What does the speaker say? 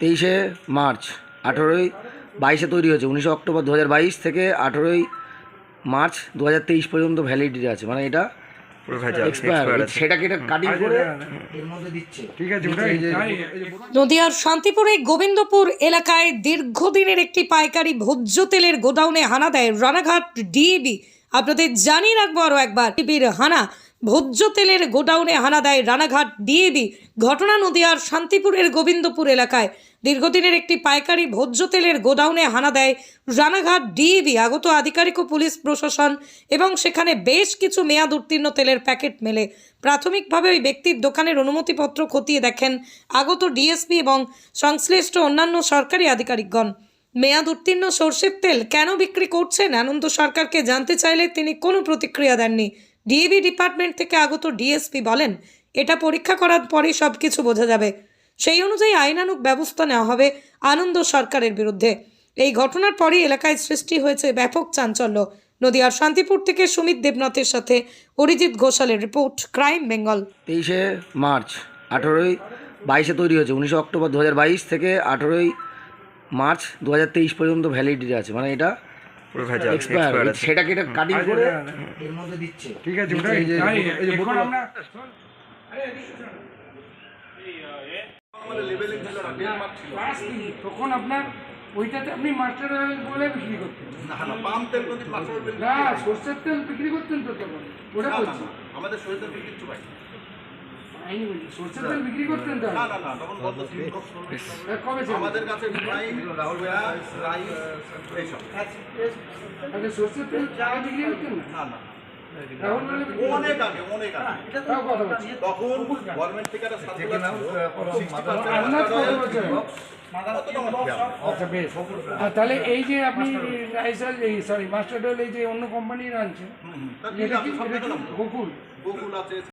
তেইশে মার্চ আঠেরোই বাইশে তৈরি হয়েছে। উনিশে অক্টোবর দু বাইশ থেকে আঠেরোই মার্চ দু তেইশ পর্যন্ত ভ্যালিডিটি আছে। মানে এটা ঠিক আছে ওটাই। নদিয়ার শান্তিপুরে গোবিন্দপুর এলাকায় দীর্ঘদিনের একটি পাইকারি ভোজ্য তেলের গোডাউনে হানা দেয় রানাঘাট ডিএবি আপনাদের জানিয়ে রাখব আরও একবার। ডিবির হানা ভোজ্য তেলের গোডাউনে হানা দেয় রানাঘাট ডিএবি ঘটনা নদিয়ার শান্তিপুরের গোবিন্দপুর এলাকায়। দীর্ঘদিনের একটি পাইকারি ভোজ্য তেলের গোডাউনে হানা দেয় রানাঘাট ডিএবি আগত আধিকারিক ও পুলিশ প্রশাসন, এবং সেখানে বেশ কিছু মেয়াদ উত্তীর্ণ তেলের প্যাকেট মেলে। প্রাথমিকভাবে ওই ব্যক্তির দোকানের অনুমতিপত্র খতিয়ে দেখেন আগত ডিএসপি এবং সংশ্লিষ্ট অন্যান্য সরকারি আধিকারিকগণ। মেয়াদ উত্তীর্ণ সর্ষের তেল কেন বিক্রি করছেন? আনন্দ সরকারকে জানতে চাইলে তিনি কোনো প্রতিক্রিয়া দেননি। ডিএবি ডিপার্টমেন্ট থেকে আগত ডিএসপি বলেন, এটা পরীক্ষা করার পরেই সব কিছু বোঝা যাবে। সেই অনুযায়ী আইনানুগ ব্যবস্থা নেওয়া হবে আনন্দ সরকারের বিরুদ্ধে। এই ঘটনার পরই এলাকায় সৃষ্টি হয়েছে ব্যাপক চাঞ্চল্য। নদিয়ার শান্তিপুর থেকে সুমিত দেবনাথের সাথে অরিজিৎ ঘোষালের রিপোর্ট, ক্রাইম বেঙ্গল। তেইশে মার্চ, আঠেরোই বাইশে তৈরি হয়েছে, উনিশে অক্টোবর দু থেকে আঠেরোই মার্চ দু পর্যন্ত ভ্যালিডিটি আছে। মানে এটা পুরো ভেজাল এক্সপায়ার expired আছে। সেটাকে এটা কাটিং আচ্ছা, করে এর মধ্যে দিচ্ছে। ঠিক আছে ওটাই এই যে এখন আমরা তখন আপনার ওইটাতে আপনি মাস্টার অয়েল বলে বিক্রি করতেন। না সর্ষের তেল বিক্রি করতেন তো তখন। ওটা আমাদের শরীরে কিছু পাই সর্ষের তেল বিক্রি করতেন তো না না না তখন বন্ধ কবে ছিল? আমাদের কাছে রিফাইন রাইস এইসব আগে সর্ষের তেল বিক্রি করতেন? না না। অনেক আগে অনেক আগে। তখন গভর্নমেন্ট থেকে একটা সার্কুলার ছিল। আচ্ছা তাহলে এই যে আপনি সরি মাস্টার ডোল এই যে অন্য কোম্পানির আনছেন গোকুল? গোকুল আছে।